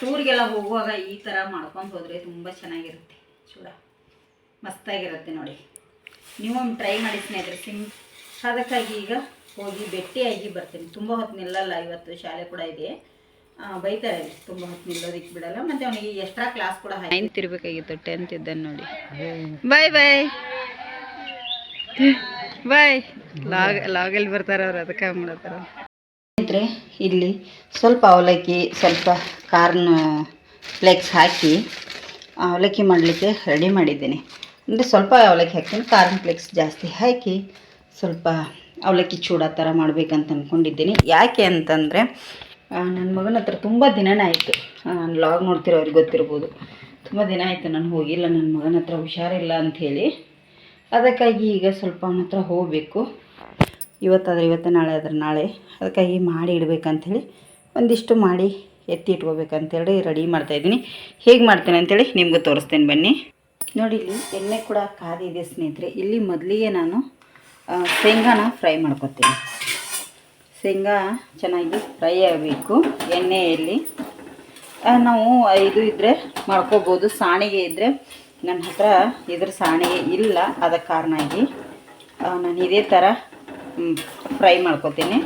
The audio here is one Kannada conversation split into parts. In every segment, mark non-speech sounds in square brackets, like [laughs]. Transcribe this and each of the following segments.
ಟೂರ್ಗೆಲ್ಲ ಹೋಗುವಾಗ ಈ ಥರ ಮಾಡ್ಕೊಂಡು ಹೋದರೆ ತುಂಬ ಚೆನ್ನಾಗಿರುತ್ತೆ. ಚೂಡ. ಮಸ್ತಾಗಿರುತ್ತೆ ನೋಡಿ. ನೀವು ಟ್ರೈ ಮಾಡಿ ಸ್ನೇಹಿತರೆ ಸಿಮ್ ಅದಕ್ಕಾಗಿ ಈಗ ಹೋಗಿ ಭೇಟಿಯಾಗಿ ಬರ್ತೀನಿ. ತುಂಬ ಹೊತ್ತು ನಿಲ್ಲಲ್ಲ ಇವತ್ತು ಶಾಲೆ ಕೂಡ ಇದೆ. ಆ, ಬೈತಾರೆ ತುಂಬ ಹೊತ್ತು ನಿಲ್ಲೋದಕ್ಕೆ ಬಿಡಲ್ಲ. ಮತ್ತು ಅವನಿಗೆ ಎಕ್ಸ್ಟ್ರಾ ಕ್ಲಾಸ್ ಕೂಡ ನೈನ್ತ್ ಇರಬೇಕಾಗಿತ್ತು ಟೆಂತ್ ಇದ್ದಾನೆ ನೋಡಿ. ಬಾಯ್ ಬಾಯ್ ಬಾಯ್ ಲಾಗ್ ಲಾಗಲ್ಲಿ ಬರ್ತಾರೆ ಅವ್ರು ಅದಕ್ಕೆ ಮಾಡತ್ತಾರ ಸ್ನೇಹಿತರೆ, ಇಲ್ಲಿ ಸ್ವಲ್ಪ ಅವಲಕ್ಕಿ, ಸ್ವಲ್ಪ ಕಾರ್ನ್ ಫ್ಲೆಕ್ಸ್ ಹಾಕಿ ಅವಲಕ್ಕಿ ಮಾಡಲಿಕ್ಕೆ ರೆಡಿ ಮಾಡಿದ್ದೀನಿ. ಅಂದರೆ ಸ್ವಲ್ಪ ಅವಲಕ್ಕಿ ಹಾಕ್ತೀನಿ, ಕಾರ್ನ್ ಫ್ಲೆಕ್ಸ್ ಜಾಸ್ತಿ ಹಾಕಿ ಸ್ವಲ್ಪ ಅವಲಕ್ಕಿ ಚೂಡ ಥರ ಮಾಡಬೇಕಂತ ಅಂದ್ಕೊಂಡಿದ್ದೀನಿ ಯಾಕೆ ಅಂತಂದರೆ ನನ್ನ ಮಗನ ಹತ್ರ ತುಂಬ ದಿನನೇ ಆಯಿತು. ನಾನು ಲಾಗ್ ನೋಡ್ತಿರೋರಿಗೆ ಗೊತ್ತಿರ್ಬೋದು. ತುಂಬ ದಿನ ಆಯಿತು ನಾನು ಹೋಗಿಲ್ಲ ನನ್ನ ಮಗನ ಹತ್ರ ಹುಷಾರಿಲ್ಲ ಅಂಥೇಳಿ ಅದಕ್ಕಾಗಿ ಈಗ ಸ್ವಲ್ಪ ಅವನ ಹತ್ರ ಹೋಗಬೇಕು. ಇವತ್ತಾದ್ರೆ ಇವತ್ತು ನಾಳೆ ಆದ್ರೆ ನಾಳೆ. ಅದಕ್ಕಾಗಿ ಮಾಡಿ ಇಡಬೇಕಂಥೇಳಿ ಒಂದಿಷ್ಟು ಮಾಡಿ ಎತ್ತಿ ಇಟ್ಕೋಬೇಕಂತೇಳಿ ರೆಡಿ ಮಾಡ್ತಾಯಿದ್ದೀನಿ ಹೇಗೆ ಮಾಡ್ತೇನೆ ಅಂತೇಳಿ ನಿಮಗೂ ತೋರಿಸ್ತೇನೆ ಬನ್ನಿ. ನೋಡಿ, ಇಲ್ಲಿ ಎಣ್ಣೆ ಕೂಡ ಕಾದಿದೆ ಸ್ನೇಹಿತರೆ. ಇಲ್ಲಿ ಮೊದಲಿಗೆ ನಾನು ಶೇಂಗಾನ ಫ್ರೈ ಮಾಡ್ಕೊತೀನಿ. ಶೇಂಗಾ ಚೆನ್ನಾಗಿ ಫ್ರೈ ಆಗಬೇಕು ಎಣ್ಣೆಯಲ್ಲಿ. ನಾವು ಇದು ಇದ್ದರೆ ಮಾಡ್ಕೋಬೋದು. ಸಾಣಿಗೆ ಇದ್ದರೆ ನನ್ನ ಹತ್ರ ಇದ್ರ ಸಾಣಿಗೆ ಇಲ್ಲ. ಅದಕ್ಕೆ ಕಾರಣ ಆಗಿ ನಾನು ಇದೇ ಥರ ಫ್ರೈ ಮಾಡ್ಕೊತೀನಿ.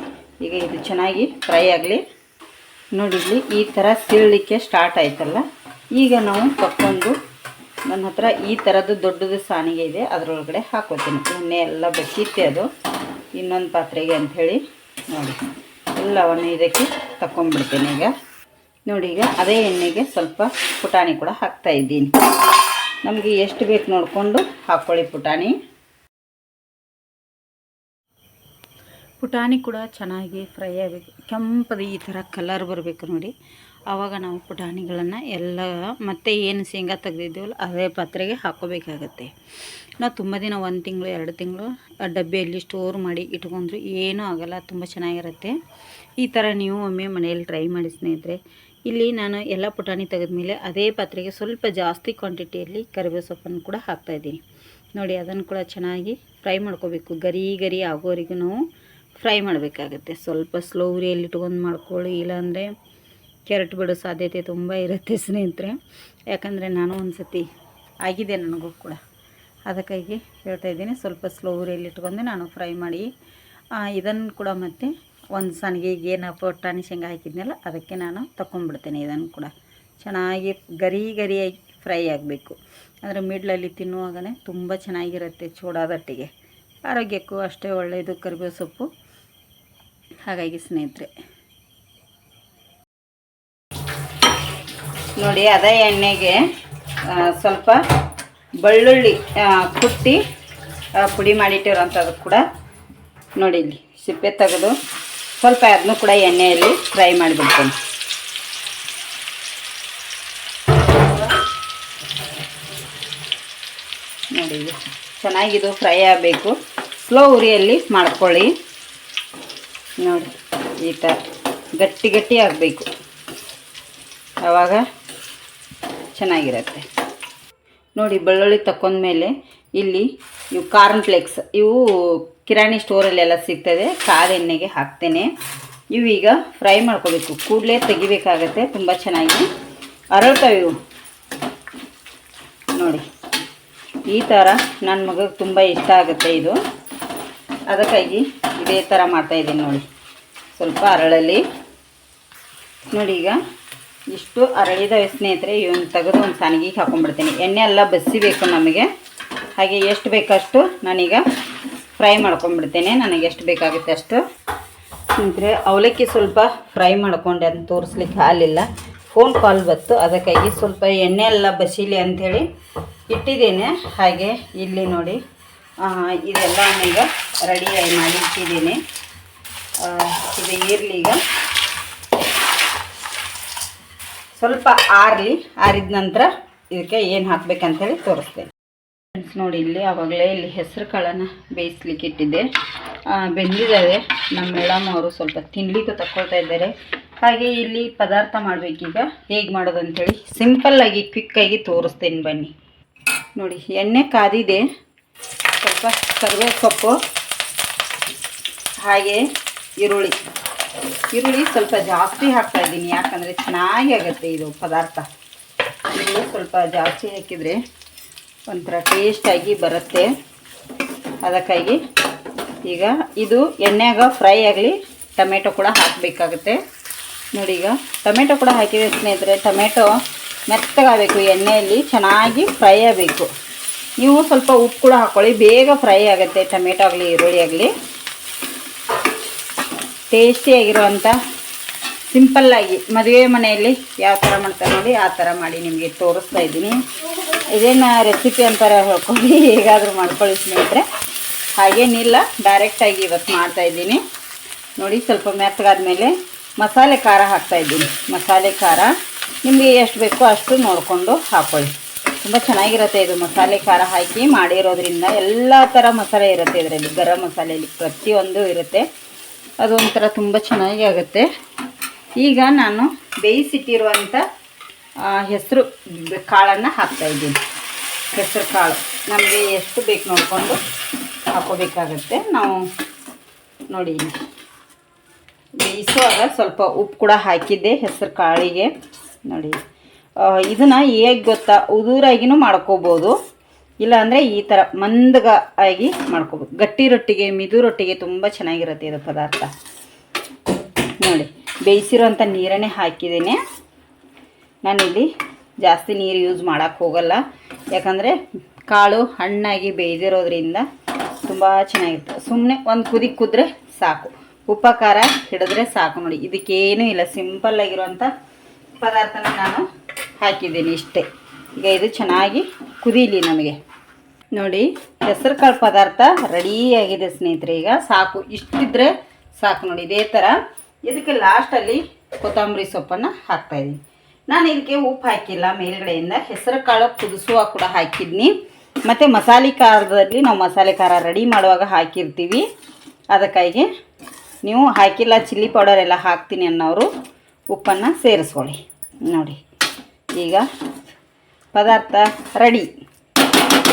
ಈಗ ಇದು ಚೆನ್ನಾಗಿ ಫ್ರೈ ಆಗಲಿ. ನೋಡಿ ಇಲ್ಲಿ ಈ ಥರ ಸೀಳಲಿಕ್ಕೆ ಸ್ಟಾರ್ಟ್ ಆಯ್ತಲ್ಲ. ಈಗ ನಾವು ತಕ್ಕೊಂಡು ನನ್ನ ಹತ್ರ ಈ ಥರದ್ದು ದೊಡ್ಡದು ಸಾಣಿಗೆ ಇದೆ, ಅದರೊಳಗಡೆ ಹಾಕೋತೀನಿ. ಎಣ್ಣೆ ಎಲ್ಲ ಬಸಿತ್ತೆ ಅದು. ಇನ್ನೊಂದು ಪಾತ್ರೆಗೆ ಅಂಥೇಳಿ ನೋಡಿ. ಎಲ್ಲವನ್ನು ಇದಕ್ಕೆ ತಗೊಂಡ್ಬಿಡ್ತೀನಿ ಈಗ. ನೋಡಿ ಈಗ ಅದೇ ಎಣ್ಣೆಗೆ ಸ್ವಲ್ಪ ಪುಟಾಣಿ ಕೂಡ ಹಾಕ್ತಾ ಇದ್ದೀನಿ. ನಮಗೆ ಎಷ್ಟು ಬೇಕು ನೋಡಿಕೊಂಡು ಹಾಕ್ಕೊಳ್ಳಿ ಪುಟಾಣಿ. ಪುಟಾಣಿ ಕೂಡ ಚೆನ್ನಾಗಿ ಫ್ರೈ ಆಗಬೇಕು ಕೆಂಪದ ಈ ಥರ ಕಲರ್ ಬರಬೇಕು ನೋಡಿ. ಆವಾಗ ನಾವು ಪುಟಾಣಿಗಳನ್ನು ಎಲ್ಲ ಮತ್ತೆ ಏನು ಶೇಂಗಾ ತೆಗೆದಿದ್ದೀವಲ್ಲ ಅದೇ ಪಾತ್ರೆಗೆ ಹಾಕೋಬೇಕಾಗತ್ತೆ. ನಾವು ತುಂಬ ದಿನ ಒಂದು ತಿಂಗಳು, ಎರಡು ತಿಂಗಳು ಆ ಡಬ್ಬಿಯಲ್ಲಿ ಸ್ಟೋರ್ ಮಾಡಿ ಇಟ್ಕೊಂಡ್ರು ಏನೂ ಆಗಲ್ಲ, ತುಂಬ ಚೆನ್ನಾಗಿರುತ್ತೆ. ಈ ಥರ ನೀವು ಒಮ್ಮೆ ಮನೆಯಲ್ಲಿ ಟ್ರೈ ಮಾಡಿ ಸ್ನೇಹಿತರೆ. ಇಲ್ಲಿ ನಾನು ಎಲ್ಲ ಪುಟಾಣಿ ತೆಗೆದ್ಮೇಲೆ ಅದೇ ಪಾತ್ರೆಗೆ ಸ್ವಲ್ಪ ಜಾಸ್ತಿ ಕ್ವಾಂಟಿಟಿಯಲ್ಲಿ ಕರಿಬೇವು ಸೊಪ್ಪನ್ನು ಕೂಡ ಹಾಕ್ತಾಯಿದ್ದೀನಿ ನೋಡಿ ಅದನ್ನು ಕೂಡ ಚೆನ್ನಾಗಿ ಫ್ರೈ ಮಾಡ್ಕೋಬೇಕು. ಗರಿ ಗರಿ ಆಗೋವರೆಗೂ ನಾವು ಫ್ರೈ ಮಾಡಬೇಕಾಗುತ್ತೆ. ಸ್ವಲ್ಪ ಸ್ಲೋ ಉರಿಯಲ್ಲಿ ಇಟ್ಕೊಂಡು ಮಾಡ್ಕೊಳ್ಳಿ, ಇಲ್ಲಾಂದರೆ ಕೆರೆಟ್ ಬಿಡೋ ಸಾಧ್ಯತೆ ತುಂಬ ಇರುತ್ತೆ ಸ್ನೇಹಿತರೆ. ಯಾಕಂದರೆ ನಾನು ಒಂದು ಸತಿ ಆಗಿದೆ ನನಗೂ ಕೂಡ. ಅದಕ್ಕಾಗಿ ಹೇಳ್ತಾ ಇದ್ದೀನಿ, ಸ್ವಲ್ಪ ಸ್ಲೋ ಉರಿಯಲ್ಲಿ ಇಟ್ಕೊಂಡು ನಾನು ಫ್ರೈ ಮಾಡಿ ಇದನ್ನು ಕೂಡ ಮತ್ತೆ ಒಂದು ಸಣ್ಣಗೆ ಏನು ಪುಟಾಣಿ ಶೇಂಗಾ ಹಾಕಿದ್ನಲ್ಲ, ಅದಕ್ಕೆ ನಾನು ತಗೊಂಡ್ಬಿಡ್ತೇನೆ ಇದನ್ನು ಕೂಡ. ಚೆನ್ನಾಗಿ ಗರಿ ಗರಿಯಾಗಿ ಫ್ರೈ ಆಗಬೇಕು. ಅಂದರೆ ಮಿಡ್ಲಲ್ಲಿ ತಿನ್ನುವಾಗಲೇ ತುಂಬ ಚೆನ್ನಾಗಿರುತ್ತೆ ಚೂಡಾದಟ್ಟಿಗೆ ಆರೋಗ್ಯಕ್ಕೂ ಅಷ್ಟೇ ಒಳ್ಳೆಯದು ಕರಿಬೇವು ಸೊಪ್ಪು. ಹಾಗಾಗಿ ಸ್ನೇಹಿತರೆ. ನೋಡಿ, ಅದೇ ಎಣ್ಣೆಗೆ ಸ್ವಲ್ಪ ಬೆಳ್ಳುಳ್ಳಿ ಕುಟ್ಟಿ ಪುಡಿ ಮಾಡಿಟ್ಟಿರೋಂಥದ್ದು ಕೂಡ ನೋಡಿ ಇಲ್ಲಿ, ಸಿಪ್ಪೆ ತೆಗೆದು ಸ್ವಲ್ಪ ಅದನ್ನು ಕೂಡ ಎಣ್ಣೆಯಲ್ಲಿ ಫ್ರೈ ಮಾಡಿಬಿಡ್ತೇನೆ. ನೋಡಿ, ಚೆನ್ನಾಗಿದು ಫ್ರೈ ಆಗಬೇಕು. ಸ್ಲೋ ಉರಿಯಲ್ಲಿ ಮಾಡ್ಕೊಳ್ಳಿ. ನೋಡಿ ಈ ಥರ ಗಟ್ಟಿ ಗಟ್ಟಿ ಆಗಬೇಕು. ಆವಾಗ ಚೆನ್ನಾಗಿರತ್ತೆ. ನೋಡಿ, ಬೆಳ್ಳುಳ್ಳಿ ತಕೊಂಡ್ಮೇಲೆ ಇಲ್ಲಿ ಇವು ಕಾರ್ನ್ ಫ್ಲೇಕ್ಸ್, ಇವು ಕಿರಾಣಿ ಸ್ಟೋರಲ್ಲೆಲ್ಲ ಸಿಗ್ತದೆ. ಕಾದ ಎಣ್ಣೆಗೆ ಹಾಕ್ತೇನೆ. ಇವು ಈಗ ಫ್ರೈ ಮಾಡ್ಕೋಬೇಕು. ಕೂಡಲೇ ತೆಗಿಬೇಕಾಗತ್ತೆ, ತುಂಬ ಚೆನ್ನಾಗಿ. ಅರಳ್ತವೆ ಇವು. ನೋಡಿ, ಈ ಥರ ನನ್ನ ಮಗಗೆ ತುಂಬ ಇಷ್ಟ ಆಗುತ್ತೆ ಇದು. ಅದಕ್ಕಾಗಿ ಇದೇ ಥರ ಮಾಡ್ತಾಯಿದ್ದೀನಿ ನೋಡಿ. ಸ್ವಲ್ಪ ಅರಳಲ್ಲಿ. ನೋಡಿ ಈಗ ಇಷ್ಟು ಅರಳಿದ ಸ್ನೇಹಿತರೆ ಇವನ್ನ ತೆಗೆದು ಒಂದು ಸಾನಿಗೆಗೆ ಹಾಕೊಂಡ್ಬಿಡ್ತೀನಿ. ಎಣ್ಣೆ ಎಲ್ಲ ಬಸಿಬೇಕು ನಮಗೆ. ಹಾಗೆ ಎಷ್ಟು ಬೇಕಷ್ಟು ನಾನೀಗ ಫ್ರೈ ಮಾಡ್ಕೊಂಡ್ಬಿಡ್ತೇನೆ. ನನಗೆ ಎಷ್ಟು ಬೇಕಾಗುತ್ತೆ ಅಷ್ಟು. ಸ್ನೇಹಿತರೆ, ಅವಲಕ್ಕಿ ಸ್ವಲ್ಪ ಫ್ರೈ ಮಾಡಿಕೊಂಡೆ ಅದನ್ನು ತೋರಿಸ್ಲಿಕ್ಕೆ ಹಾಲಿಲ್ಲ ಫೋನ್ ಕಾಲ್ ಬಂತು. ಅದಕ್ಕಾಗಿ ಸ್ವಲ್ಪ ಎಣ್ಣೆ ಎಲ್ಲ ಬಸೀಲಿ ಅಂಥೇಳಿ ಇಟ್ಟಿದ್ದೇನೆ. ಹಾಗೆ ಇಲ್ಲಿ ನೋಡಿ. ಇದೆಲ್ಲ ಈಗ ರೆಡಿ ಮಾಡಿ ಇಟ್ಟಿದ್ದೀನಿ ಇದು ಇರಲಿ ಈಗ. ಸ್ವಲ್ಪ ಆರಲಿ, ಆರಿದ ನಂತರ ಇದಕ್ಕೆ ಏನು ಹಾಕಬೇಕಂತೇಳಿ ತೋರಿಸ್ತೇನೆ. ಫ್ರೆಂಡ್ಸ್ ನೋಡಿ, ಇಲ್ಲಿ ಆವಾಗಲೇ ಇಲ್ಲಿ ಹೆಸರು ಕಾಳನ್ನು ಬೇಯಿಸ್ಲಿಕ್ಕೆ ಇಟ್ಟಿದ್ದೆ. ಬೆಂದಿದ್ದಾವೆ. ನಮ್ಮ ಮೇಡಮ್ ಅವರು ಸ್ವಲ್ಪ ತಿನ್ಲಿಕ್ಕೆ ತಕ್ಕೊಳ್ತಾ ಇದ್ದಾರೆ. ಹಾಗೆ ಇಲ್ಲಿ ಪದಾರ್ಥ ಮಾಡಬೇಕೀಗ. ಹೇಗೆ ಮಾಡೋದು ಅಂಥೇಳಿ ಸಿಂಪಲ್ಲಾಗಿ ಕ್ವಿಕ್ಕಾಗಿ ತೋರಿಸ್ತೇನೆ ಬನ್ನಿ. ನೋಡಿ, ಎಣ್ಣೆ ಕಾದಿದೆ. ಸ್ವಲ್ಪ ಕರಿಬೇವು ಸೊಪ್ಪು, ಹಾಗೆ ಈರುಳ್ಳಿ. ಈರುಳ್ಳಿ ಸ್ವಲ್ಪ ಜಾಸ್ತಿ ಹಾಕ್ತಾ ಇದ್ದೀನಿ, ಯಾಕಂದರೆ ಚೆನ್ನಾಗಿ ಆಗುತ್ತೆ ಇದು ಪದಾರ್ಥ. ಈರುಳ್ಳಿ ಸ್ವಲ್ಪ ಜಾಸ್ತಿ ಹಾಕಿದರೆ ಒಂಥರ ಟೇಸ್ಟಾಗಿ ಬರುತ್ತೆ. ಅದಕ್ಕಾಗಿ ಈಗ ಇದು ಎಣ್ಣೆಗ ಫ್ರೈ ಆಗಲಿ, ಟೊಮೆಟೊ ಕೂಡ ಹಾಕಬೇಕಾಗುತ್ತೆ. ನೋಡಿ ಈಗ ಟೊಮೆಟೊ ಕೂಡ ಹಾಕಿದ್ರೆ ಸ್ನೇಹಿತರೆ, ಟೊಮೆಟೊ ಮೆತ್ತಗಾಗಬೇಕು, ಎಣ್ಣೆಯಲ್ಲಿ ಚೆನ್ನಾಗಿ ಫ್ರೈ ಆಗಬೇಕು. ನೀವು ಸ್ವಲ್ಪ ಉಪ್ಪು ಕೂಡ ಹಾಕ್ಕೊಳ್ಳಿ ಬೇಗ ಫ್ರೈ ಆಗುತ್ತೆ ಟೊಮೆಟೊ ಆಗಲಿ, ಈರುಳ್ಳಿ ಆಗಲಿ. ಟೇಸ್ಟಿಯಾಗಿರುವಂಥ ಸಿಂಪಲ್ಲಾಗಿ ಮದುವೆ ಮನೆಯಲ್ಲಿ ಯಾವ ಥರ ಮಾಡ್ತಾರೆ ನೋಡಿ, ಆ ಥರ ಮಾಡಿ ನಿಮಗೆ ತೋರಿಸ್ತಾ ಇದ್ದೀನಿ. ಇದೇನು ರೆಸಿಪಿ ಅಂತಾರೆ ಹೇಳ್ಕೊಳ್ಳಿ. ಹೇಗಾದರೂ ಮಾಡ್ಕೊಳ್ಳಿ ಸ್ನೇಹಿತರೆ. ಹಾಗೇನಿಲ್ಲ ಡೈರೆಕ್ಟಾಗಿ ಇವತ್ತು ಮಾಡ್ತಾ ಇದ್ದೀನಿ. ನೋಡಿ, ಸ್ವಲ್ಪ ಮೆತ್ತಗಾದ ಮೇಲೆ ಮಸಾಲೆ ಖಾರ ಹಾಕ್ತಾ ಇದ್ದೀನಿ. ಮಸಾಲೆ ಖಾರ ನಿಮಗೆ ಎಷ್ಟು ಬೇಕೋ ಅಷ್ಟು ನೋಡಿಕೊಂಡು ಹಾಕ್ಕೊಳ್ಳಿ ತುಂಬ ಚೆನ್ನಾಗಿರುತ್ತೆ ಇದು ಮಸಾಲೆ ಖಾರ ಹಾಕಿ ಮಾಡಿರೋದ್ರಿಂದ ಎಲ್ಲ ಥರ ಮಸಾಲೆ ಇರುತ್ತೆ ಇದರಲ್ಲಿ. ಗರಂ ಮಸಾಲೆಯಲ್ಲಿ ಪ್ರತಿಯೊಂದು ಇರುತ್ತೆ. ಅದು ಒಂಥರ ತುಂಬ ಚೆನ್ನಾಗಿ ಆಗುತ್ತೆ. ಈಗ ನಾನು ಬೇಯಿಸಿಟ್ಟಿರುವಂಥ ಹೆಸರು, ಕಾಳನ್ನು ಹಾಕ್ತಾಯಿದ್ದೀನಿ ಹೆಸರು ಕಾಳು. ನಮಗೆ ಎಷ್ಟು ಬೇಕು ನೋಡಿಕೊಂಡು ಹಾಕೋಬೇಕಾಗತ್ತೆ. ನಾವು ನೋಡಿ. ಬೇಯಿಸುವಾಗ ಸ್ವಲ್ಪ ಉಪ್ಪು ಕೂಡ ಹಾಕಿದ್ದೆ ಹೆಸರು ಕಾಳಿಗೆ. ನೋಡಿ. ಇದನ್ನು ಹೇಗೆ ಗೊತ್ತಾ? ಉದುರಾಗಿನೂ ಮಾಡ್ಕೋಬೋದು. ಇಲ್ಲಾಂದರೆ ಈ ಥರ ಮಂದಗ ಆಗಿ ಮಾಡ್ಕೋಬೋದು. ಗಟ್ಟಿ ರೊಟ್ಟಿಗೆ, ಮಿದು ರೊಟ್ಟಿಗೆ ತುಂಬ ಚೆನ್ನಾಗಿರುತ್ತೆ ಇದು ಪದಾರ್ಥ. ನೋಡಿ ಬೇಯಿಸಿರೋಂಥ ನೀರನ್ನೇ ಹಾಕಿದ್ದೀನಿ. ನಾನಿಲ್ಲಿ ಜಾಸ್ತಿ ನೀರು ಯೂಸ್ ಮಾಡೋಕ್ಕೆ ಹೋಗಲ್ಲ. ಯಾಕಂದರೆ ಕಾಳು ಹಣ್ಣಾಗಿ ಬೇಯ್ದಿರೋದ್ರಿಂದ ತುಂಬ ಚೆನ್ನಾಗಿರುತ್ತೆ. ಸುಮ್ಮನೆ ಒಂದು ಕುದಿ ಕುದ್ರೆ ಸಾಕು. ಉಪ್ಪ ಹಿಡಿದ್ರೆ ಸಾಕು. ನೋಡಿ, ಇದಕ್ಕೇನೂ ಇಲ್ಲ. ಸಿಂಪಲ್ ಆಗಿರುವಂಥ ಪದಾರ್ಥನ ನಾನು ಹಾಕಿದ್ದೀನಿ ಇಷ್ಟೇ. ಈಗ ಇದು ಚೆನ್ನಾಗಿ ಕುದೀಲಿ ನಮಗೆ. ನೋಡಿ ಹೆಸರು ಕಾಳು ಪದಾರ್ಥ ರೆಡಿಯಾಗಿದೆ ಸ್ನೇಹಿತರೆ, ಈಗ ಸಾಕು. ಇಷ್ಟಿದ್ರೆ ಸಾಕು ನೋಡಿ, ಇದೇ ಥರ. ಇದಕ್ಕೆ ಲಾಸ್ಟಲ್ಲಿ ಕೊತ್ತಂಬರಿ ಸೊಪ್ಪನ್ನು ಹಾಕ್ತಾಯಿದ್ದೀನಿ ನಾನು ಇದಕ್ಕೆ ಉಪ್ಪು ಹಾಕಿಲ್ಲ, ಮೇಲ್ಗಡೆಯಿಂದ ಹೆಸರು ಕಾಳು ಕುದಿಸುವಾಗ ಕೂಡ ಹಾಕಿದ್ನಿ ಮತ್ತು ಮಸಾಲೆ ಖಾರದಲ್ಲಿ ನಾವು ಮಸಾಲೆ ಖಾರ ರೆಡಿ ಮಾಡುವಾಗ ಹಾಕಿರ್ತೀವಿ. ಅದಕ್ಕಾಗಿ ನೀವು ಹಾಕಿಲ್ಲ, ಚಿಲ್ಲಿ ಪೌಡರ್ ಎಲ್ಲ ಹಾಕ್ತೀನಿ ಅನ್ನೋರು ಉಪ್ಪನ್ನು ಸೇರಿಸ್ಕೊಳ್ಳಿ. ನೋಡಿ. ಈಗ ಪದಾರ್ಥ ರೆಡಿ.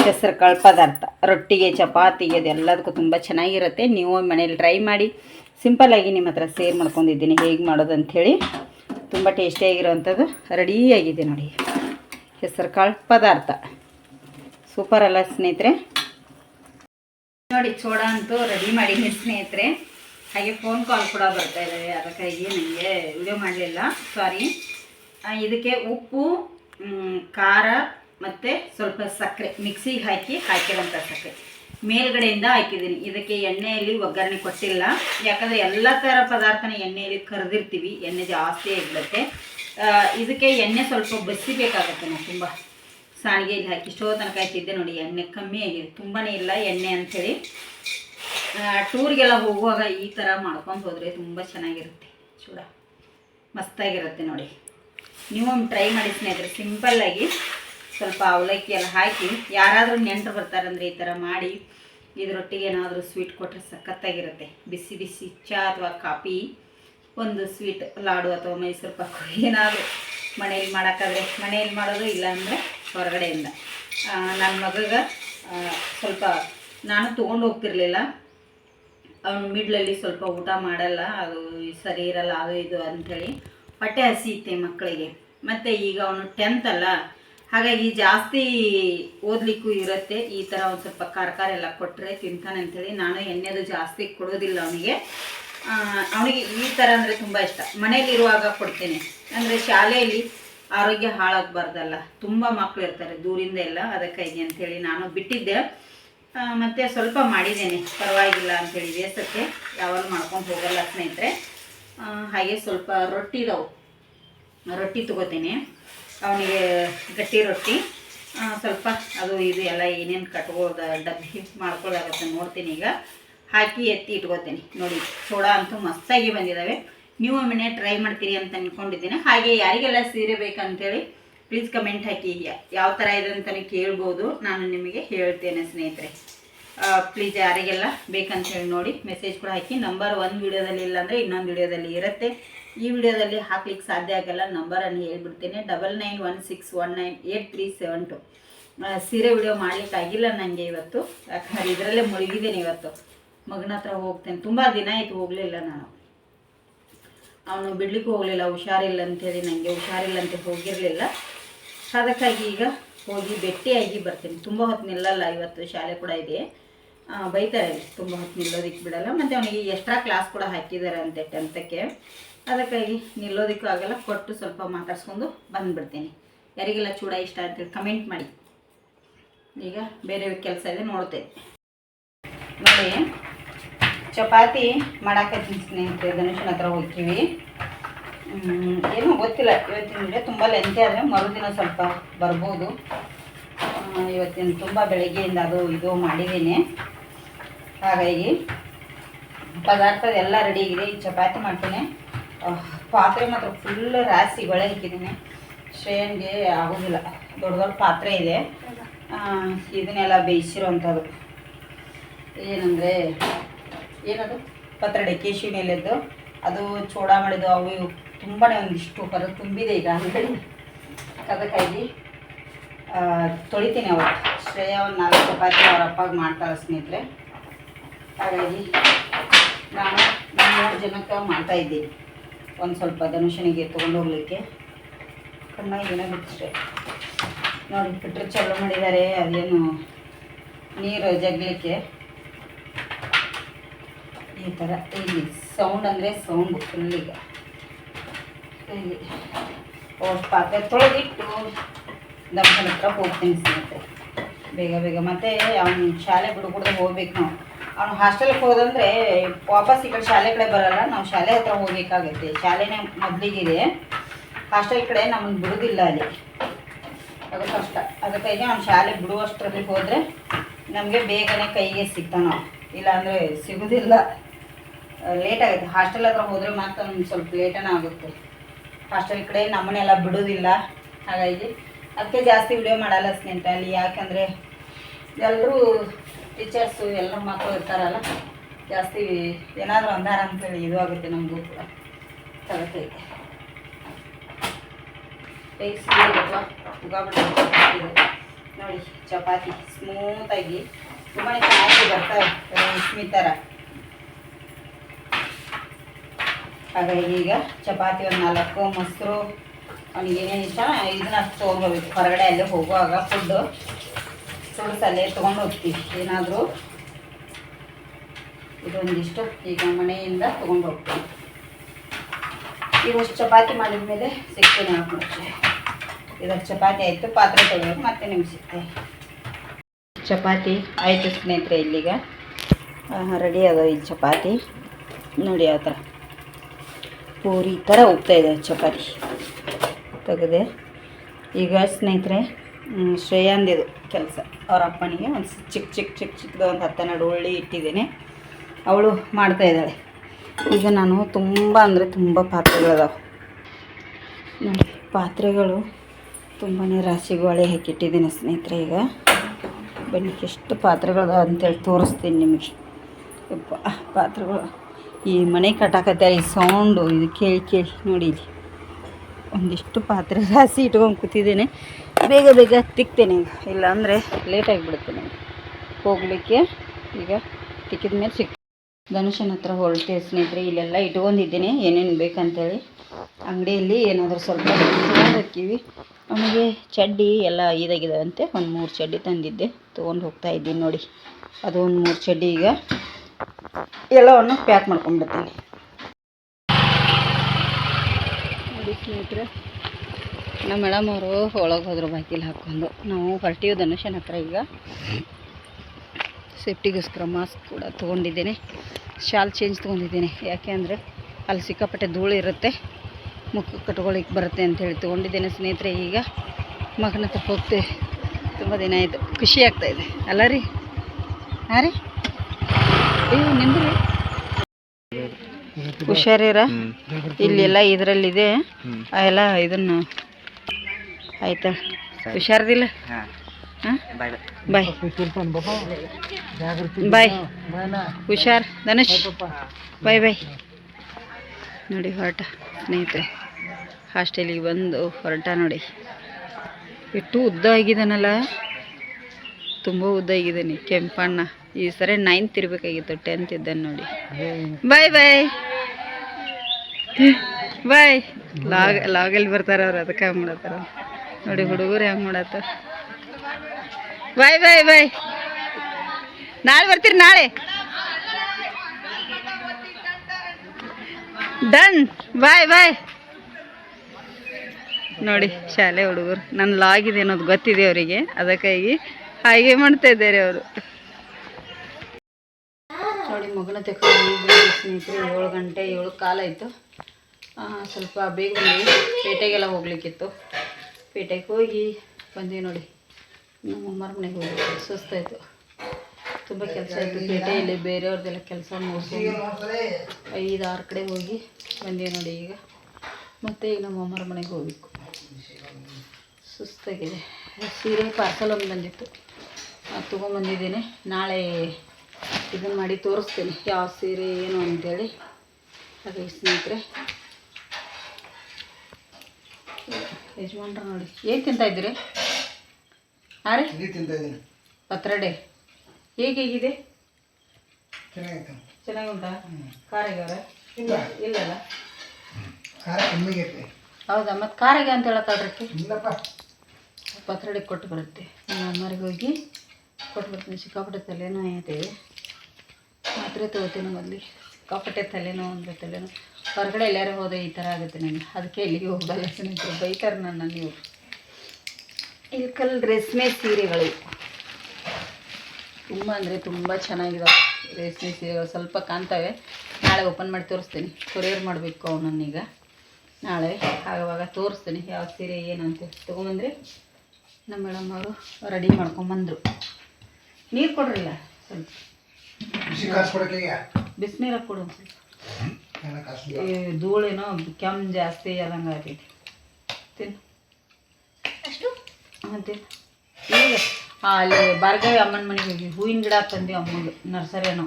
ಹೆಸರು ಕಾಳು ಪದಾರ್ಥ. ರೊಟ್ಟಿಗೆ ಚಪಾತಿಗೆ ಅದೆಲ್ಲದಕ್ಕೂ ತುಂಬ ಚೆನ್ನಾಗಿರುತ್ತೆ. ನೀವು ಮನೇಲಿ ಟ್ರೈ ಮಾಡಿ. ಸಿಂಪಲ್ಲಾಗಿ ನಿಮ್ಮ ಹತ್ರ ಸೇರ್ ಮಾಡ್ಕೊಂಡಿದ್ದೀನಿ. ಹೇಗೆ ಮಾಡೋದು ಅಂಥೇಳಿ. ತುಂಬ ರೆಡಿ ರೆಡಿಯಾಗಿದೆ ನೋಡಿ. ಹೆಸರು ಕಾಳು ಪದಾರ್ಥ. ಸೂಪರ್ ಅಲ್ಲ ಸ್ನೇಹಿತರೆ? ನೋಡಿ ಚೋಡ ಅಂತೂ ರೆಡಿ ಮಾಡಿದ್ದೀನಿ ಸ್ನೇಹಿತರೆ, ಹಾಗೆ ಫೋನ್ ಕಾಲ್ ಕೂಡ ಬರ್ತಾ ಇದ್ದಾವೆ ಅದಕ್ಕಾಗಿ ನನಗೆ ವಿಡಿಯೋ ಮಾಡಲಿಲ್ಲ. ಸಾರಿ ಇದಕ್ಕೆ ಉಪ್ಪು ಖಾರ ಮತ್ತು ಸ್ವಲ್ಪ ಸಕ್ಕರೆ, ಮಿಕ್ಸಿಗೆ ಹಾಕಿ ಹಾಕಿರೋಂಥ ಸಕ್ಕರೆ. ಮೇಲ್ಗಡೆಯಿಂದ ಹಾಕಿದ್ದೀನಿ. ಇದಕ್ಕೆ ಎಣ್ಣೆಯಲ್ಲಿ ಒಗ್ಗರಣೆ ಕೊಟ್ಟಿಲ್ಲ. ಯಾಕಂದರೆ ಎಲ್ಲ ಥರ ಪದಾರ್ಥನ ಎಣ್ಣೆಯಲ್ಲಿ ಕರೆದಿರ್ತೀವಿ. ಎಣ್ಣೆ ಜಾಸ್ತಿ ಆಗಿಬಿಡುತ್ತೆ ಇದಕ್ಕೆ ಎಣ್ಣೆ ಸ್ವಲ್ಪ ಬಸಿಬೇಕಾಗುತ್ತೆ ನಾವು ತುಂಬ. ಸಾಣಿಗೆಯಲ್ಲಿ ಹಾಕಿ ಇಷ್ಟೋ ತನಕ ಆಯ್ತಿದ್ದೆ ನೋಡಿ, ಎಣ್ಣೆ ಕಮ್ಮಿ ಆಗಿದೆ. ತುಂಬಾ ಇಲ್ಲ ಎಣ್ಣೆ ಅಂಥೇಳಿ. ಟೂರಿಗೆಲ್ಲ ಹೋಗುವಾಗ ಈ ಥರ ಮಾಡ್ಕೊಂಡು ಹೋದರೆ ತುಂಬ ಚೆನ್ನಾಗಿರುತ್ತೆ. ಚೂಡ. ಮಸ್ತಾಗಿರುತ್ತೆ ನೋಡಿ. ನೀವು ಟ್ರೈ ಮಾಡಿ ಸ್ನೇಹಿತರೆ ಸಿಂಪಲ್ಲಾಗಿ ಸ್ವಲ್ಪ ಅವಲಕ್ಕಿ ಎಲ್ಲ ಹಾಕಿ, ಯಾರಾದರೂ ನೆಂಟರು ಬರ್ತಾರಂದ್ರೆ ಈ ಥರ ಮಾಡಿ ಇದರೊಟ್ಟಿಗೆ ಏನಾದರೂ ಸ್ವೀಟ್ ಕೊಟ್ಟರೆ ಸಖತ್ತಾಗಿರುತ್ತೆ. ಬಿಸಿ ಬಿಸಿ ಚಹಾ ಅಥವಾ ಕಾಫಿ, ಒಂದು ಸ್ವೀಟ್ ಲಾಡು ಅಥವಾ ಮೈಸೂರು ಪಾಕು [laughs] ಏನಾದರೂ ಮನೆಯಲ್ಲಿ ಮಾಡೋಕ್ಕಾದ್ರೆ ಮನೆಯಲ್ಲಿ ಮಾಡೋದು ಇಲ್ಲಾಂದರೆ ಹೊರಗಡೆಯಿಂದ. ನನ್ನ ಮಗಗೆ ಸ್ವಲ್ಪ ನಾನು ತೊಗೊಂಡು ಹೋಗ್ತಿರ್ಲಿಲ್ಲ. ಅವನು ಮಿಡ್ಲಲ್ಲಿ ಸ್ವಲ್ಪ ಊಟ ಮಾಡಲ್ಲ, ಅದು ಸರಿ ಇರಲ್ಲ, ಅದು ಇದು ಅಂಥೇಳಿ ಹೊಟ್ಟೆ ಹಸಿಯುತ್ತೆ ಮಕ್ಕಳಿಗೆ. ಮತ್ತು ಈಗ ಅವನು ಟೆಂತ್ ಅಲ್ಲ. ಹಾಗಾಗಿ ಜಾಸ್ತಿ ಓದಲಿಕ್ಕೂ ಇರುತ್ತೆ. ಈ ಥರ ಒಂದು ಸ್ವಲ್ಪ ಕಾರ್ಕಾರ ಎಲ್ಲ ಕೊಟ್ಟರೆ ತಿಂತಾನೆ ಅಂಥೇಳಿ ನಾನು ಎಣ್ಣೆದು ಜಾಸ್ತಿ ಕೊಡೋದಿಲ್ಲ ಅವನಿಗೆ. ಅವನಿಗೆ ಈ ಥರ ಅಂದರೆ ತುಂಬ ಇಷ್ಟ. ಮನೇಲಿರುವಾಗ ಕೊಡ್ತೇನೆ. ಅಂದರೆ ಶಾಲೆಯಲ್ಲಿ ಆರೋಗ್ಯ ಹಾಳಾಗಬಾರ್ದಲ್ಲ. ತುಂಬ ಮಕ್ಕಳು ಇರ್ತಾರೆ ದೂರಿಂದ ಎಲ್ಲ ಅದಕ್ಕಾಗಿ ಅಂಥೇಳಿ ನಾನು ಬಿಟ್ಟಿದ್ದೆ. ಮತ್ತು ಸ್ವಲ್ಪ ಮಾಡಿದ್ದೇನೆ. ಪರವಾಗಿಲ್ಲ ಅಂಥೇಳಿ ಬೇಸಕ್ಕೆ ಯಾವಾಗಲೂ ಮಾಡ್ಕೊಂಡು ಹೋಗಲ್ಲ ಸ್ನೇಹಿತರೆ. ಹಾಗೆ ಸ್ವಲ್ಪ ರೊಟ್ಟಿ ಇದಾವೆ. ರೊಟ್ಟಿ ತಗೋತೀನಿ. ಅವನಿಗೆ ಗಟ್ಟಿ ರೊಟ್ಟಿ. ಸ್ವಲ್ಪ ಅದು ಇದು ಎಲ್ಲ ಏನೇನು ಕಟ್ಕೊಳ್ಳೋದು ಡಬ್ಬಿ ಮಾಡ್ಕೊಳ್ಳಾಗತ್ತೆ ನೋಡ್ತೀನಿ ಈಗ. ಹಾಕಿ ಎತ್ತಿ ಇಟ್ಕೋತೀನಿ. ನೋಡಿ, ಸೋಡಾ ಅಂತೂ ಮಸ್ತಾಗಿ ಬಂದಿದ್ದಾವೆ ನೀವು ಒಮ್ಮೆ ಟ್ರೈ ಮಾಡ್ತೀರಿ ಅಂತ ಅಂದ್ಕೊಂಡಿದ್ದೀನಿ ಹಾಗೆ ಯಾರಿಗೆಲ್ಲ ಸೀರೆ ಬೇಕಂತೇಳಿ ಪ್ಲೀಸ್ ಕಮೆಂಟ್ ಹಾಕಿ. ಯಾವ ಥರ ಇದೆ ಅಂತಲೇ ಕೇಳ್ಬೋದು. ನಾನು ನಿಮಗೆ ಹೇಳ್ತೇನೆ ಸ್ನೇಹಿತರೆ. ಪ್ಲೀಸ್ ಯಾರಿಗೆಲ್ಲ ಬೇಕಂತ ಹೇಳಿ ನೋಡಿ ಮೆಸೇಜ್ ಕೂಡ ಹಾಕಿ. ನಂಬರ್ ಒಂದು ವಿಡಿಯೋದಲ್ಲಿ ಇಲ್ಲ ಅಂದರೆ ಇನ್ನೊಂದು ವಿಡಿಯೋದಲ್ಲಿ ಇರುತ್ತೆ. ಈ ವಿಡಿಯೋದಲ್ಲಿ ಹಾಕ್ಲಿಕ್ಕೆ ಸಾಧ್ಯ ಆಗಲ್ಲ ನಂಬರನ್ನು ಹೇಳ್ಬಿಡ್ತೇನೆ. Double nine one six one nine eight three seven two ಸೀರೆ ವಿಡಿಯೋ ಮಾಡ್ಲಿಕ್ಕೆ ಆಗಿಲ್ಲ ನನಗೆ ಇವತ್ತು. ಯಾಕಂದರೆ ಇದರಲ್ಲೇ ಮುಳುಗಿದ್ದೇನೆ ಇವತ್ತು. ಮಗನ ಹತ್ರ ಹೋಗ್ತೇನೆ. ತುಂಬ ದಿನ ಆಯಿತು, ಹೋಗಲಿಲ್ಲ ನಾನು. ಅವನು ಬಿಡ್ಲಿಕ್ಕೆ ಹೋಗಲಿಲ್ಲ, ಹುಷಾರಿಲ್ಲ ಅಂತೇಳಿ ನನಗೆ ಹುಷಾರಿಲ್ಲ ಅಂತ ಹೋಗಿರಲಿಲ್ಲ. ಅದಕ್ಕಾಗಿ ಈಗ ಹೋಗಿ ಭೇಟಿಯಾಗಿ ಬರ್ತೀನಿ. ತುಂಬ ಹೊತ್ತು ನಿಲ್ಲಲ್ಲ, ಇವತ್ತು ಶಾಲೆ ಕೂಡ ಇದೆ. ಬೈತಾರೆ. ತುಂಬ ಹೊತ್ತು ನಿಲ್ಲೋದಕ್ಕೆ ಬಿಡಲ್ಲ. ಮತ್ತು ಅವನಿಗೆ ಎಕ್ಸ್ಟ್ರಾ ಕ್ಲಾಸ್ ಕೂಡ ಹಾಕಿದ್ದಾರೆ ಅಂತೆ ಟೆಂತಕ್ಕೆ ಅದಕ್ಕಾಗಿ ನಿಲ್ಲೋದಕ್ಕೂ ಆಗಲ್ಲ. ಕೊಟ್ಟು ಸ್ವಲ್ಪ ಮಾತಾಡ್ಸ್ಕೊಂಡು ಬಂದುಬಿಡ್ತೀನಿ. ಯಾರಿಗೆಲ್ಲ ಚೂಡ ಇಷ್ಟ ಅಂತೇಳಿ ಕಮೆಂಟ್ ಮಾಡಿ. ಈಗ ಬೇರೆ ಕೆಲಸ ಇದೆ ನೋಡ್ತೇನೆ ನೋಡಿ, ಚಪಾತಿ ಮಾಡಾಕತ್ತೀನಿ ಸ್ನೇಹಿತರೆ. ಧನುಷನ ಹತ್ರ ಹೋಗ್ತೀವಿ. ಏನೂ ಏನೋ ಗೊತ್ತಿಲ್ಲ. ಇವತ್ತಿನ ವಿಡಿಯೋ ತುಂಬ ಲೆಂತೆ ಆದರೆ ಮರುದಿನ ಸ್ವಲ್ಪ ಬರ್ಬೋದು. ಇವತ್ತಿನ ತುಂಬ ಬೆಳಗ್ಗೆಯಿಂದ ಅದು ಇದು ಮಾಡಿದ್ದೀನಿ. ಹಾಗಾಗಿ ಪದಾರ್ಥ ಎಲ್ಲ ರೆಡಿ ಆಗಿದೆ. ಈಗ ಚಪಾತಿ ಮಾಡ್ತೀನಿ. ಪಾತ್ರೆ ಮಾತ್ರ ಫುಲ್ ರಾಸಿ ಬಳೆ ಹಾಕಿದ್ದೀನಿ ಶ್ರೇಯಂಗೆ ಆಗೋದಿಲ್ಲ. ದೊಡ್ಡ ದೊಡ್ಡ ಪಾತ್ರೆ ಇದೆ. ಇದನ್ನೆಲ್ಲ ಬೇಯಿಸಿರೋವಂಥದ್ದು. ಏನಂದರೆ, ಏನದು? ಪತ್ರಡೆ ಕೇಶಿ ಮೇಲೆದ್ದು. ಅದು ಚೂಡ ಮಾಡಿದ್ದು ಅವು ಇವು ತುಂಬಾ ಒಂದಿಷ್ಟು ಹೊರ ತುಂಬಿದೆ ಈಗ ಆಲ್ರೆಡಿ ಅದಕ್ಕಾಗಿ ತೊಳಿತೀನಿ ಅವತ್ತು. ಶ್ರೇಯ ಒಂದು ನಾಲ್ಕು ಚಪಾತಿ ಅವ್ರ ಅಪ್ಪಾಗ ಮಾಡ್ತಾರೆ ಸ್ನೇಹಿತರೆ. ಹಾಗಾಗಿ ನಾನು ಮೂರು ಜನಕ್ಕೆ ಮಾಡ್ತಾ ಇದ್ದೀನಿ. ಒಂದು ಸ್ವಲ್ಪ ಧನುಷನಿಗೆ ತೊಗೊಂಡು ಹೋಗ್ಲಿಕ್ಕೆ. ಕಣ್ಣಾಗಿ ಏನೋ ಬಿಟ್ಟರೆ ನೋಡಿ ಫಿಟ್ರ್ ಚಲೋ ಮಾಡಿದ್ದಾರೆ. ಅದೇನು ನೀರು ಜಗ್ಲಿಕ್ಕೆ. ಈ ಥರ ಇಲ್ಲಿ ಸೌಂಡ್ ಅಂದರೆ ಸೌಂಡ್ ಫುಲ್ ಈಗ. ಇಲ್ಲಿ ಅವ್ರ ಪಾತ್ರೆ ತೊಳೆದಿಟ್ಟು ದಮ್ಮನ ಹತ್ರ ಹೋಗ್ತೀನಿ ಸ್ನೇಹಿತರೆ. ಬೇಗ ಬೇಗ. ಮತ್ತೆ ಅವ್ನು ಶಾಲೆ ಬಿಡ್ಕೊಡ್ದು ಹೋಗ್ಬೇಕು ನಾವು. ಅವ್ನು ಹಾಸ್ಟೆಲ್ಗೆ ಹೋದಂದ್ರೆ ವಾಪಸ್ ಈ ಕಡೆ ಶಾಲೆ ಕಡೆ ಬರಲ್ಲ, ನಾವು ಶಾಲೆ ಹತ್ರ ಹೋಗ್ಬೇಕಾಗತ್ತೆ. ಶಾಲೆನೇ ಮೊದಲಿಗಿದೆ. ಹಾಸ್ಟೆಲ್ ಕಡೆ ನಮ್ಮನ್ನು ಬಿಡೋದಿಲ್ಲ ಅಲ್ಲಿ. ಅದು ಕಷ್ಟ. ಅದಕ್ಕಾಗಿ ಅವ್ನು ಶಾಲೆ ಬಿಡುವಷ್ಟರಲ್ಲಿ ಹೋದರೆ ನಮಗೆ ಬೇಗನೆ ಕೈಗೆ ಸಿಗ್ತಾನ ಇಲ್ಲಾಂದರೆ ಸಿಗೋದಿಲ್ಲ. ಲೇಟ್ ಆಗುತ್ತೆ. ಹಾಸ್ಟೆಲ್ ಹತ್ರ ಹೋದರೆ ಮಾತ್ರ ನಮ್ಗೆ ಸ್ವಲ್ಪ ಲೇಟನೇ ಆಗುತ್ತೆ. ಹಾಸ್ಟೆಲ್ ಕಡೆ ನಮ್ಮನ್ನೆಲ್ಲ ಬಿಡೋದಿಲ್ಲ. ಹಾಗಾಗಿ ಅದಕ್ಕೆ ಜಾಸ್ತಿ ವಿಡಿಯೋ ಮಾಡಲ್ಲ ಸ್ನೇಹಿತ ಅಲ್ಲಿ ಯಾಕಂದರೆ ಎಲ್ಲರೂ ಟೀಚರ್ಸು ಎಲ್ಲ ಮಕ್ಕಳು ಇರ್ತಾರಲ್ಲ, ಜಾಸ್ತಿ ಏನಾದರೂ ಅಂದಾರ ಅಂತೇಳಿ ಇದು ಆಗುತ್ತೆ ನಮಗೂ ಕೂಡ. ಅದಕ್ಕೆ ನೋಡಿ, ಚಪಾತಿ ಸ್ಮೂತಾಗಿ ತುಂಬಾ ಚೆನ್ನಾಗಿ ಬರ್ತಾ ರೇಷ್ಮಿ ಥರ ಹಾಗಾಗಿ ಈಗ ಚಪಾತಿ ಒಂದು ನಾಲ್ಕು ಮೊಸರು, ಅವ್ನಿಗೆ ಏನೇನು ಇಷ್ಟ, ಇದನ್ನ ತೊಗೊಬೇಕು ಹೊರಗಡೆ ಅಲ್ಲೇ ಹೋಗುವಾಗ ಫುಡ್ಡು ಫ್ರೂಟ್ಸ್ ಅಲ್ಲೇ ತೊಗೊಂಡು ಹೋಗ್ತೀವಿ. ಏನಾದರೂ ಇದೊಂದಿಷ್ಟು ಈಗ ಮನೆಯಿಂದ ತೊಗೊಂಡು ಹೋಗ್ತೀವಿ. ಇವಷ್ಟು ಚಪಾತಿ ಮಾಡಿದ ಮೇಲೆ ಸಿಗ್ತೀನಿ ಹಾಕ್ಬಿಡ್ತೀವಿ ಇದರ ಚಪಾತಿ ಆಯಿತು, ಪಾತ್ರೆ ತೊಗೊಳ್ಬೇಕು ಮತ್ತೆ ನಿಮ್ಗೆ ಸಿಗ್ತೆ ಚಪಾತಿ ಆಯಿತು ಸ್ನೇಹಿತರೆ ಇಲ್ಲಿಗ. ರೆಡಿ ಅದ ಈ ಚಪಾತಿ. ನೋಡಿ ಯಾವ ಥರ ಪೂರಿ ಥರ ಹೋಗ್ತಾ ಇದೆ ಚಪಾತಿ. ತೆಗೆದೆ. ಈಗ ಸ್ನೇಹಿತರೆ ಶ್ರೇಯಾಂದಿದು ಕೆಲಸ. ಅವ್ರ ಅಪ್ಪನಿಗೆ ಒಂದು ಚಿಕ್ಕ ಚಿಕ್ಕ ಚಿಕ್ಕ ಚಿಕ್ಕದ ಒಂದು ಹತ್ತೆರಡು ಉಳ್ಳಿ ಇಟ್ಟಿದ್ದೀನಿ. ಅವಳು ಮಾಡ್ತಾ ಇದ್ದಾಳೆ. ಈಗ ನಾನು ತುಂಬ ಅಂದರೆ ತುಂಬ ಪಾತ್ರೆಗಳಿದಾವೆ. ನೋಡಿ, ಪಾತ್ರೆಗಳು ತುಂಬಾ ರಾಶಿಗೊಳೆ ಹಾಕಿಟ್ಟಿದ್ದೀನಿ ಸ್ನೇಹಿತರೆ ಈಗ. ಬನ್ನಿ ಎಷ್ಟು ಪಾತ್ರೆಗಳದ ಅಂತೇಳಿ ತೋರಿಸ್ತೀನಿ ನಿಮಗೆ. ಪಾತ್ರೆಗಳು. ಈ ಮನೆ ಕಟ್ಟಾಕತ್ತಾರೆ ಈ ಸೌಂಡು ಇದು ಕೇಳಿ ಕೇಳಿ ನೋಡಿ ಒಂದಿಷ್ಟು ಪಾತ್ರೆ ರಾಸಿ ಇಟ್ಕೊಂಡು ಕೂತಿದ್ದೀನಿ. ಬೇಗ ಬೇಗ ತಿಕ್ತೇನೆ ಈಗ. ಇಲ್ಲಾಂದರೆ ಲೇಟಾಗಿ ಆಗಿಬಿಡುತ್ತೆ ನನಗೆ ಹೋಗಲಿಕ್ಕೆ ಈಗ ತಿಕ್ಕಿದ ಮೇಲೆ ಸಿಕ್ ಧನುಷನ ಹತ್ರ ಹೊರಟೆ ಸ್ನೇಹಿತರೆ, ಇಲ್ಲೆಲ್ಲ ಇಟ್ಕೊಂಡಿದ್ದೀನಿ. ಏನೇನು ಬೇಕಂತೇಳಿ. ಅಂಗಡಿಯಲ್ಲಿ ಏನಾದರೂ ಸ್ವಲ್ಪ ಹಾಕಿವಿ. ಅವನಿಗೆ ಚಡ್ಡಿ ಎಲ್ಲ ಇದಾಗಿದ್ದಾವಂತೆ ಒಂದು ಮೂರು ಚಡ್ಡಿ ತಂದಿದ್ದೆ. ತೊಗೊಂಡು ಹೋಗ್ತಾ ಇದ್ದೀನಿ ನೋಡಿ. ಅದು ಒಂದು ಮೂರು ಚಡ್ಡಿ ಈಗ ಎಲ್ಲವನ್ನು ಪ್ಯಾಕ್ ಮಾಡ್ಕೊಂಡ್ಬಿಡ್ತೀನಿ. ನೋಡಿ ಸ್ನೇಹಿತರೆ ನಮ್ಮ ಮೇಡಮ್ ಅವರು ಒಳಗೆ ಹೋದ್ರು ಬಾಕಿಲ್ ಹಾಕ್ಕೊಂಡು ನಾವು ಹೊರಟೀವಿ ಧನುಷನ ಹತ್ರ ಈಗ. ಸೇಫ್ಟಿಗೋಸ್ಕರ ಮಾಸ್ಕ್ ಕೂಡ ತೊಗೊಂಡಿದ್ದೇನೆ. Shawl change ತೊಗೊಂಡಿದ್ದೇನೆ. ಯಾಕೆ ಅಂದರೆ ಅಲ್ಲಿ ಸಿಕ್ಕಾಪಟ್ಟೆ ಧೂಳು ಇರುತ್ತೆ. ಮುಖ ಕಟ್ಕೊಳ್ಳಿಕ್ಕೆ ಬರುತ್ತೆ ಅಂತೇಳಿ ತೊಗೊಂಡಿದ್ದೇನೆ ಸ್ನೇಹಿತರೆ. ಈಗ ಮಗನ ಹತ್ರ ಹೋಗ್ತೆ. ತುಂಬ ದಿನ ಆಯಿತು. ಖುಷಿ ಆಗ್ತಾ ಇದೆ. ಅಲ್ಲ ರೀ? ಹಾಂ ರೀ? ಅಯ್ಯೋ ನಿಂದ್ರಿ. ಹುಷಾರಿರ? ಇಲ್ಲೆಲ್ಲ ಇದರಲ್ಲಿದೆ. ಎಲ್ಲ ಇದನ್ನು ಆಯ್ತಾ? ಹುಷಾರದಿಲ್ಲ? ಹಾಂ. ಬಾಯ್ ಬಾಯ್ ಹುಷಾರ್. ಧನುಷ್. ಬಾಯ್ ಬಾಯ್ ನೋಡಿ ಹೊರಟ ಸ್ನೇಹಿತರೆ. ಹಾಸ್ಟೆಲಿಗೆ ಬಂದು ಹೊರಟ ನೋಡಿ. ಎಷ್ಟು ಉದ್ದ ಆಗಿದ್ದಾನಲ್ಲ? ತುಂಬ ಉದ್ದ ಆಗಿದ್ದಾನೆ. ಕೆಂಪಣ್ಣ. ಈ ಸರಿ ನೈನ್ತ್ ಇರಬೇಕಾಗಿತ್ತು ಟೆಂತ್ ಇದ್ದಾನೆ ನೋಡಿ. ಬಾಯ್ ಬಾಯ್ ಬಾಯ್ ಲಾಗ್ ಲಾಗಲ್ಲಿ ಬರ್ತಾರ ಅವ್ರು ಅದಕ್ಕೆ ಮಾಡ್ತಾರ ಮಾಡತ್ತಾರ. ನೋಡಿ ಹುಡುಗರು ಹೆಂಗೆ ಮಾಡತ್ತ. ಬಾಯ್ ಬಾಯ್ ಬಾಯ್. ನಾಳೆ ಬರ್ತೀರಿ, ನಾಳೆ? Done bye bye. ನೋಡಿ, ಶಾಲೆ ಹುಡುಗರು. ನನ್ನ ಲಾಗ್ ಇದೆ ಅನ್ನೋದು ಗೊತ್ತಿದೆ ಅವರಿಗೆ. ಅದಕ್ಕಾಗಿ ಹಾಗೆ ಮಾಡ್ತಾ ಇದ್ದಾರೆ ಅವರು. ನೋಡಿ, ಮಗನ ಸ್ನೇಹಿತರೆ. ಏಳು ಗಂಟೆ, ಏಳು ಕಾಲ ಆಯಿತು. ಸ್ವಲ್ಪ ಬೇಗ ಪೇಟೆಗೆಲ್ಲ ಹೋಗ್ಲಿಕ್ಕಿತ್ತು. ಪೇಟೆಗೆ ಹೋಗಿ ಬಂದ್ವಿ ನೋಡಿ. ನಮ್ಮ ಅಮ್ಮರ ಮನೆಗೆ ಹೋಗಿ ಸುಸ್ತಾಯಿತು. ತುಂಬ ಕೆಲಸ ಆಯಿತು ಪೇಟೆಯಲ್ಲಿ ಬೇರೆಯವ್ರದ್ದೆಲ್ಲ ಕೆಲಸ ಮುಗಿಸ್ಕೊಂಡು ಐದು ಆರು ಕಡೆ ಹೋಗಿ ಬಂದ್ವಿ ನೋಡಿ ಈಗ. ಮತ್ತೆ ಈಗ ನಮ್ಮ ಅಮ್ಮರ ಮನೆಗೆ ಹೋಗ್ಬೇಕು. ಸುಸ್ತಾಗಿದೆ. ಸೀರೆ ಪಾರ್ಸಲ್ ಒಂದು ಬಂದಿತ್ತು. ಅದು ತೊಗೊಂಬಂದಿದ್ದೀನಿ ನಾಳೆ ಇದನ್ನು ಮಾಡಿ ತೋರಿಸ್ತೀನಿ. ಯಾವ ಸೀರೆ, ಏನು ಅಂತೇಳಿ. ಅದೇ ಸ್ನೇಹಿತರೆ. ಯಜಮಾನ್ರ ನೋಡಿ. ಏನು ತಿಂತಾ ಇದ್ದೀರಿ? ಹಾಂ ರೀ? ಇಲ್ಲಿ ತಿಂತಾ ಇದ್ದೀನಿ. ಪತ್ರೊಡೆ. ಹೇಗೆ ಹೇಗಿದೆ? ಚೆನ್ನಾಗಿ ಚೆನ್ನಾಗುಂಟಾ? ಖಾರ ಆಗ್ಯಾವ್ರೆ ಇಲ್ಲ ಇಲ್ಲಲ್ಲ? ಖಾರ ಕಮ್ಮಿಗೆ ಐತಿ. ಹೌದಾ? ಮತ್ತೆ ಕಾರಿಗೆ ಅಂತ ಹೇಳಕ್ಕಾಡ್ರಕ್ಕೆ ಇಲ್ಲಪ್ಪ. ಪತ್ರಡೆ ಕೊಟ್ಟು ಬರುತ್ತೆ. ನಾನು ಅಮ್ಮರಿಗೆ ಹೋಗಿ ಕೊಟ್ಟು ಬರ್ತೀನಿ. ಸಿಕ್ಕಾಪಟ್ಟೆ ತಲೆನೋ ಐತೆ. ಮಾತ್ರೆ ತೊಗೋತೀನಿ ಮೊದಲಿಗೆ. ಸಿಕ್ಕಾಪಟ್ಟೆ ತಲೆನೋ ಒಂದು ತಲೆನೋ ಹೊರಗಡೆ ಎಲ್ಲಾರು ಹೋದೆ ಈ ಥರ ಆಗುತ್ತೆ ನನಗೆ. ಅದಕ್ಕೆ ಇಲ್ಲಿಗೆ ಹೋಗಲ್ಲ ಸ್ನೇಹಿತರು ಬೈತಾರೆ ನನ್ನ ನೀವು. ಇಲ್ಕಲ್ ರೇಷ್ಮೆ ಸೀರೆಗಳು. ತುಂಬ ಅಂದರೆ ತುಂಬ ಚೆನ್ನಾಗಿದ್ದಾವೆ ರೇಷ್ಮೆ ಸೀರೆಗಳು ಸ್ವಲ್ಪ ಕಾಣ್ತವೆ. ನಾಳೆ ಓಪನ್ ಮಾಡಿ ತೋರಿಸ್ತೀನಿ. ಕೊರಿಯರ್ ಮಾಡಬೇಕು ಅವನನ್ನೀಗ ನಾಳೆ ಆಗವಾಗ ತೋರಿಸ್ತೀನಿ ಯಾವ ಸೀರೆ ಏನಂತ. ತೊಗೊಂಬಂದ್ರೆ ನಮ್ಮ ಮೇಡಮ್ ಅವರು ರೆಡಿ ಮಾಡ್ಕೊಂಬಂದರು. ನೀರು ಕೊಡ್ರಿಲ್ಲ ಸ್ವಲ್ಪ. ಬಿಸಿನೀರಾಗಿ ಕೊಡು ಸ್ವಲ್ಪ. ಈ ಧೂಳೇನೋ ಕೆಮ್ಮು ಜಾಸ್ತಿ ಆದಂಗೆ ಆಗೈತಿ. ತಿನ್ ಅಷ್ಟು? ಮತ್ತೆ ಈಗ ಆ, ಅಲ್ಲಿ ಬಾರ್ಗವಿ ಅಮ್ಮನ ಮನೆಗೆ ಹೋಗಿ ಹೂವಿನ ಗಿಡ ತಂದಿ ಅಮ್ಮಗೆ ನರ್ಸರಿನೋ.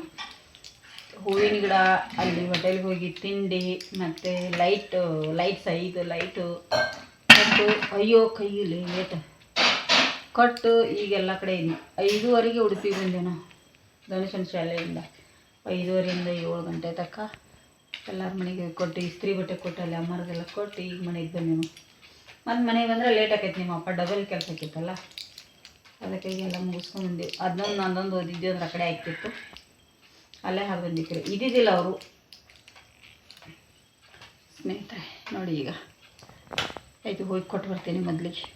ಹೂವಿನ ಗಿಡ ಅಲ್ಲಿ ಹೋಟೆಲ್ಗೆ ಹೋಗಿ ತಿಂಡಿ ಮತ್ತು ಲೈಟ್ ಲೈಟ್ಸ್ ಐದು ಲೈಟು ಕೊಟ್ಟು ಅಯ್ಯೋ ಕೈಯಲ್ಲಿ ಲೇಟ್ ಕೊಟ್ಟು ಈಗೆಲ್ಲ ಕಡೆ ಇದ್ನಿ ಐದೂವರೆಗೆ ಉಡುಪಿ ಬಂದೆ ನಾವು ಗಣೇಶನ ಶಾಲೆಯಿಂದ. ಐದೂವರೆಯಿಂದ ಏಳು ಗಂಟೆ ತನಕ ಎಲ್ಲರ ಮನೆಗೆ ಕೊಟ್ಟು, ಇಸ್ತ್ರಿ ಬಟ್ಟೆ ಕೊಟ್ಟು, ಅಲ್ಲಿ ಅಮ್ಮರಿಗೆಲ್ಲ ಕೊಟ್ಟು, ಈಗ ಮನೆಗೆ ಬಂದೆವು ಮತ್ತು ಮನೆಗೆ ಬಂದರೆ ಲೇಟ್ ಆಕೈತೆ ನಿಮ್ಮ ಅಪ್ಪ ಡಬಲ್ ಕೆಲಸ ಆಕೈತಲ್ಲ. ಅದಕ್ಕೆ ಎಲ್ಲ ಮುಗಿಸ್ಕೊಂಡು ಬಂದೀವಿ. ಅದನ್ನೊಂದು ನಂದೊಂದು ಓದಿದ್ದೆ ಅಂದ್ರೆ ಆ ಕಡೆ ಆಗ್ತಿತ್ತು. ಅಲ್ಲೇ ಹಾಗೆ ಬಂದಿತ್ತು ಇದ್ದಿದ್ದಿಲ್ಲ ಅವರು. ಸ್ನೇಹಿತರೆ, ನೋಡಿ ಈಗ. ಆಯಿತು, ಹೋಗಿ ಕೊಟ್ಟು ಬರ್ತೀನಿ ಮೊದಲಿಗೆ.